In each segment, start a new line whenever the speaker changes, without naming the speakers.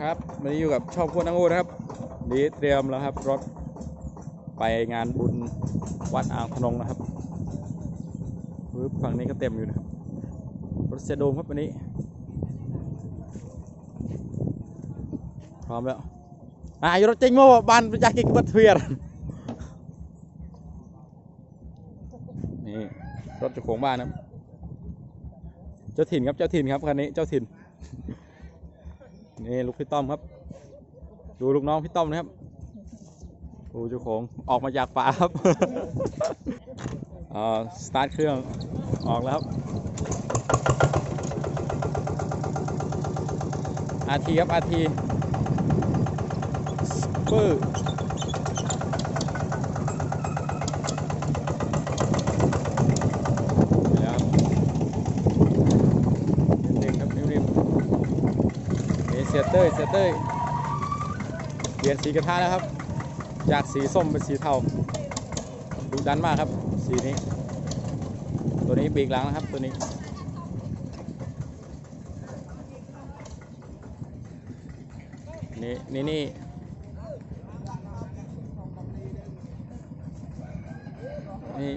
ครับวันนี้อยู่กับช่องพวนังอูนะครับนี่เตรียมแล้วครับรถไปงานบุญวัดอ่างพนงนะครับปึ๊บฝั่งนี้ก็เต็มอยู่นะครับรถเซโดมครับวันนี้ พร้อมแล้วอะอยู่รถจริงมั้งบ้านประจักษ์กิกบัดเทียร์นี่รถเจ้าของบ้านนะเจ้าถิ่นครับเจ้าถิ่นครับคันนี้เจ้าถิ่น นี่ลูกพี่ต้อมครับ ดูลูกน้องพี่ต้อมนะครับดูเจ้าของออกมาจากป่าครับอ่าสตาร์ทเครื่องออกแล้วครับอาทีครับอาทีปื้อไปแล้วครับเร่งๆครับเร่งๆ นี่เสียเต้ยเสียเต้ยเปลี่ยนสีกระทะแล้วครับ จากสีส้มเป็นสีเทาดุดันมากครับ สีนี้ ตัวนี้ปีกหลังนะครับตัวนี้นี่นี่นี่นี่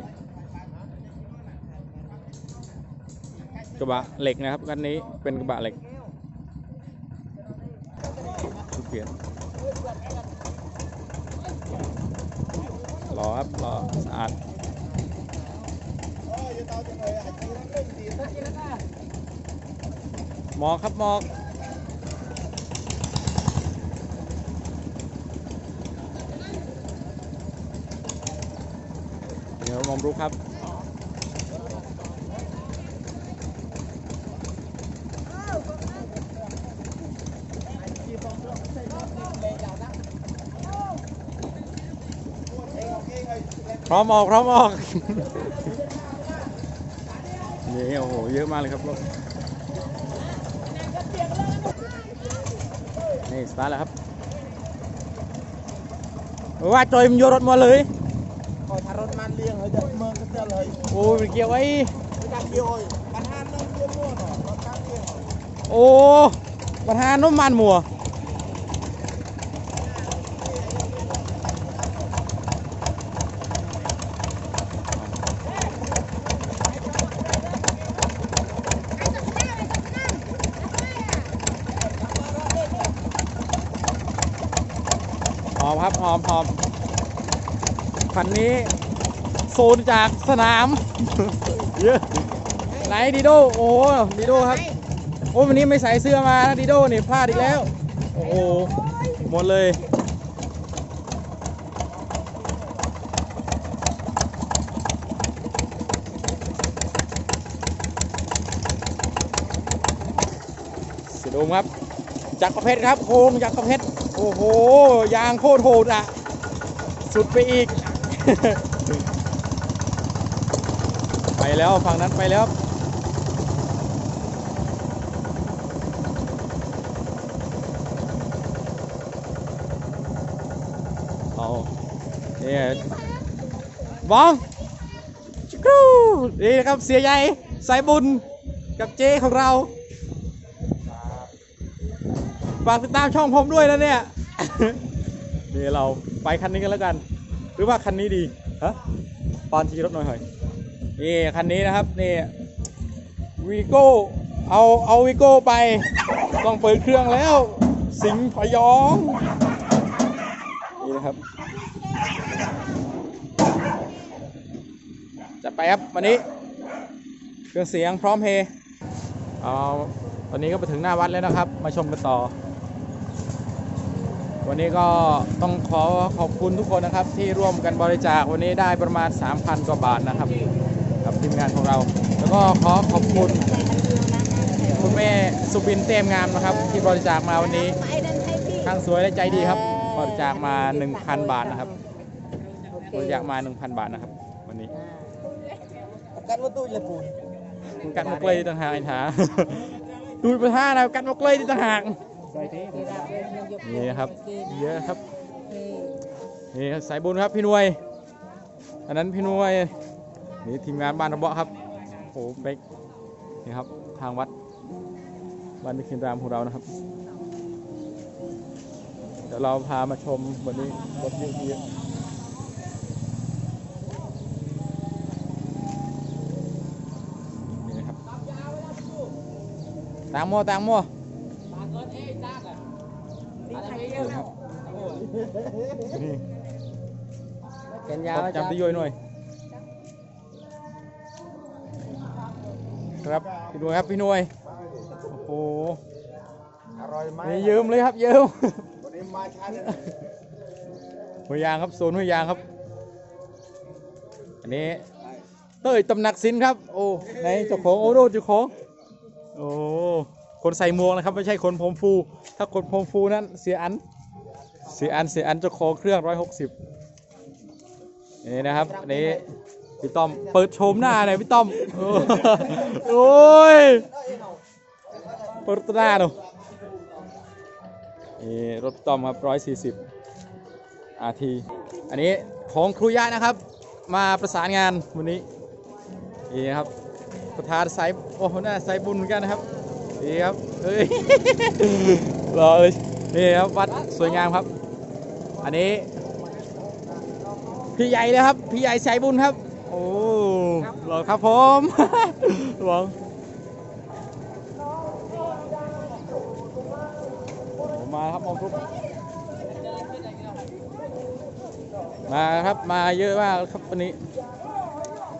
กระบะเหล็กนะครับคันนี้เป็นกระบะเหล็ก ชุด เปลี่ยนรอครับรอสะอาดหมอกครับหมอกเดี๋ยวมอมรู้ครับ พร้อมออกพร้อมออกนี่โอ้โหเยอะมากเลยครับรถนี่สตาร์ทแล้วครับว่าจอยมันโยนรถมาเลย
ก็ถ้ารถมันเลี้ยงเฮ้ยจะเมืองก็จะเลย
โอ้ยมันเกี่ยวไว้
ไม่ดักเดียวเอ้ยปัญหาน้องเลี้ยงมั่วหน่อยรถตั้งเลี้ยง
โอ้ปัญหาน้ำมันมัว หอมครับหอมหอมคันนี้โซนจากสนาม เยอะไหนดีโดโอ้โหดีโดครับ โอ้วันนี้ไม่ใส่เสื้อมานะดิโดนี่พลาดอีกแล้ว โอ้โหหมดเลยเสียดมครับจักรเพชรครับโค้งจักรเพชร โอ้โห ยางโคตรโหดอะ สุดไปอีก ไปแล้วฝั่งนั้นไปแล้วเอาเนี่ยบองชิครูนี่นะครับเสียใหญ่สายบุญกับเจของเรา ฝากติดตามช่องผมด้วยนะเนี่ยเนี่เราไปคันนี้กันแล้วกัน หรือว่าคันนี้ดีฮะปอนทีรถหน่อยหน่อยนี่คันนี้นะครับนี่วีโก้เอาเอาวีโก้ไป ต้องเปิดเครื่องแล้ว สิงพยองนี่นะครับจัดไปครับวันนี้ เครื่องเสียงพร้อมเพย์เอาตอนนี้ก็ไปถึงหน้าวัดแล้วนะครับ มาชมกันต่อ วันนี้ก็ต้องขอขอบคุณทุกคนนะครับ ที่ร่วมกันบริจาควันนี้ได้ประมาณ 3,000 กว่าบาทนะครับ กับทีมงานของเรา แล้วก็ขอขอบคุณ คุณแม่สุบินเต้มงามนะครับ ที่บริจาคมาวันนี้ข้างสวยและใจดีครับ บริจาคมา 1,000 บาทนะครับ บริจาคมา 1,000 บาทนะครับ วันนี้
กันว่าตู้เลยปูน
มันกัดมกเลยต่างหากไอ้ถาดูประท่านะกัดมกเลยต่างหาก นี่นะครับ เยอะครับ นี่สายบุญครับพี่นวย อันนั้นพี่นวย นี่ทีมงานบ้านระเบาะครับโอ้โหเป๊กนี่ครับทางวัดบ้านมิคินรามของเรานะครับ เดี๋ยวเราพามาชมวันนี้รถเยอะๆนี่ครับตางโมตางโม นี่
แขนยาว
จำที่ย่อยหน่อยครับพี่หน่วยครับพี่หน่วยโอ้โห
อร่อยไหม
นี่ยืมเลยครับยืม
วันนี้มาช้าเลย
หัวยางครับโซนหัวยางครับ อันนี้เต้ยตำหนักสินครับ โอ้ไหนเจ้าของโอ้โดเจ้าของโอ้คนใส่หมวกนะครับ ไม่ใช่คนผมฟู ถ้าคนผมฟูนั้นเสียอัน เสียอันเสียอันเจ้าของเครื่องร้อยหกสิบนี่นะครับอันนี้พี่ต้อมเปิดโฉมหน้าหน่อยพี่ต้อมโอ้โอ้ยเปิดหน้าหน่อยนี่รถต้อมครับร้อยสี่สิบอาทีอันนี้ของครูยะนะครับ มาประสานงานวันนี้นี่นะครับประธานสายโอ้โหน่าสายบุญเหมือนกันนะครับนี่ครับเฮ้ยรอเลยนี่ครับวัดสวยงามครับ อันนี้ พี่ใหญ่เลยครับ พี่ใหญ่สายบุญครับ โอ้รอครับผมหลวงโอ้มาครับมองทุกมาครับมาเยอะมากครับวันนี้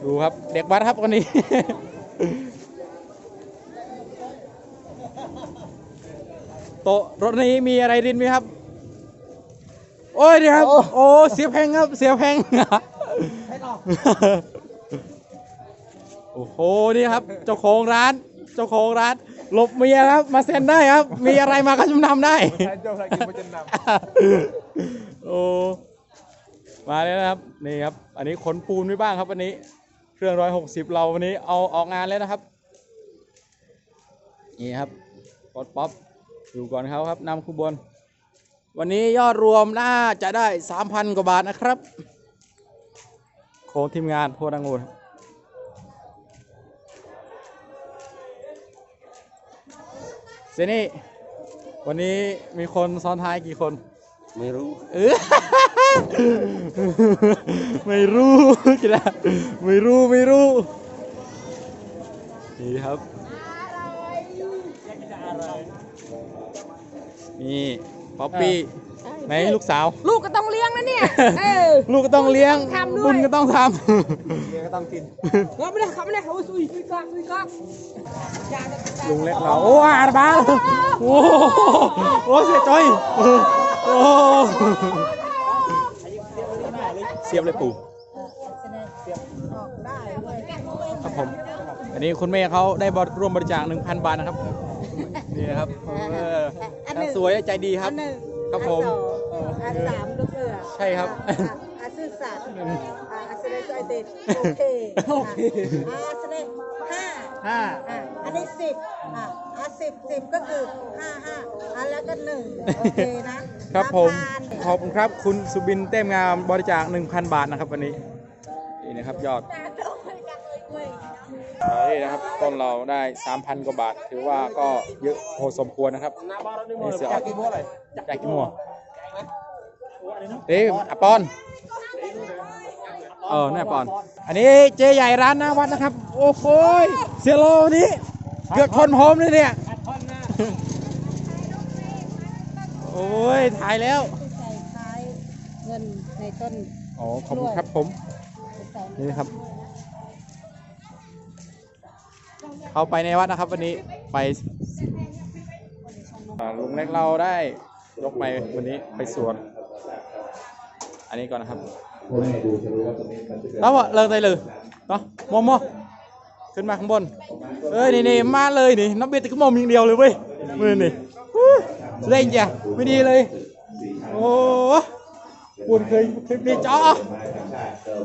ดูครับเด็กวัดครับวันนี้โต๊ะรถนี้มีอะไรรินไหมครับ โอ้ยเดี๋ยวครับโอ้ เสียแพงครับ เสียแพงโอ้โห นี่ครับ เจ้าของร้าน เจ้าของร้าน หลบเมียครับ มาเซ็นได้ครับ มีอะไรมาก็จำนำได้
ใช้เจ้าใส่กินมาจนน
โอ้ มาแล้วนะครับ นี่ครับ อันนี้ขนปูนไว้บ้างครับวันนี้ เครื่องร้อยหกสิบเราวันนี้เอาออกงานแล้วนะครับ นี่ครับป๊อปป๊อปอยู่ก่อนเขาครับนำขบวน วันนี้ยอดรวมน่าจะได้สามพันกว่าบาทนะครับ ของทีมงานโพดังงูครับเซนี่ วันนี้มีคนซ้อนท้ายกี่คนำ
ไม่รู้
เออ ไม่รู้กินละไม่รู้ ไม่รู้ นี่ครับ นี่ป๊อปปี้ไหนลูกสาว
ลูกก็ต้องเลี้ยงนะเนี่ยเออ
ลูกก็ต้องเลี้ยง
ทำด้วย
บุญก็ต้องท
เมียก็ต้องกิน
เราไม่ได้เขาไม่ได้เขาสุยสุยกล้องสุยกล้องำ
ลุงเล็กเราโอ้อาดบ้าโอ้โหโอ้เสียจอยโอ้เสียบเลยปู่ครับผม อันนี้คุณแม่เขาได้บริร่วมบริจาค1,000 บาทนะครับ นี่นะครับ เออ
อันหนึ่ง
สวยใจดีครับ
อันหนึ่ง
ครับผม
อันสองอันสามลูกเสือ
ใช่ครับ
อะอันซื่อสัตย์อะอันเสด็จใจเด็ดโอเค
โอเค
อะอันเสด็จห้า
ห้า
อะอันนี้สิบอะอันสิบสิบก็คือห้าห้าอันแล้วก็หนึ่งโอเคนะครับ
ผม
ห้าพัน
ขอบคุณครับ คุณสุบินเต้มงามบริจาค 1,000 บาทนะครับวันนี้ นี่นะครับยอด นี่นะครับต้นเราได้ 3,000 กว่าบาท ถือว่าก็เยอะพอสมควรนะครับนี่เสียออด
กินบัวอะไร
จากกี่มัวเอ๊ะอะปอนเออนี่นปอน อันนี้เจ๊ใหญ่ร้านหน้าวัดนะครับ โอ้โหยเสียโลวันนี้เกือบชนผมเลยเนี่ยโอ้ยถ่ายแล้ว
ใส่คล้ายเงินในต้น
อ๋อขอบคุณครับผม
ใส่
นี่นะครับ เขาไปในวัดนะครับ วันนี้ไปลุงเล็กเราได้ยกไปวันนี้ไปสวน อันนี้ก่อนนะครับ
ผู้ให้ดูจะรู้ว่มเป็น
แล้วอะเลิกได้เลยเนาะมอมอขึ้นมาข้างบน เอ้ยนี่นี่มาเลยนี่น้ำเบียร์ติกมอมอย่างเดียวเลยเว้ยมือนี่เล่นจ้ะไม่ดีเลย โอ้ปุ่นเคยคลิปนี้จ้า
ทางชาติเติม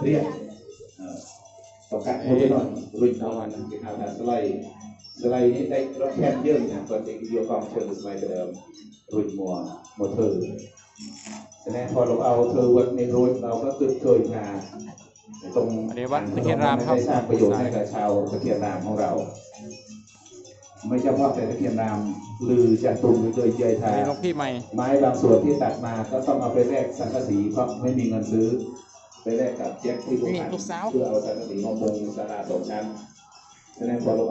ไปเติมเติมเรียกเอ่อต้อการให้ได้นอนรุ่นเท่าวันที่ทำงานสไลด์สไลด์นี้ได้รถแคบเยอะนะตอนเด็กโยกองเชิงสไลด์เดิมรุ่นมัวมัวเธอแต่แน่พอเราเอาเธอวันในรุ่นเราก็คือเคยมาตรง
อันนี้วัดตะเคียนรามครับ
ได้สร้างประโยชน์ให้กับชาวตะเคียนรามของเรา ไม่เฉพาะแต่ตะเคียนรามลือจากตุงหรือโดยเจยทาไม้บางส่วนที่ตัดมาก็ต้องเอาไปแลกสังกะสีเพราะไม่มีเงินซื้อ ไปแลกกับแจ็คที่โรงงาน
นี่ลูกสาว
เพื่อเอาสังกะสีมามุงศาลาสองชั้นฉะนั้นพอเราเอา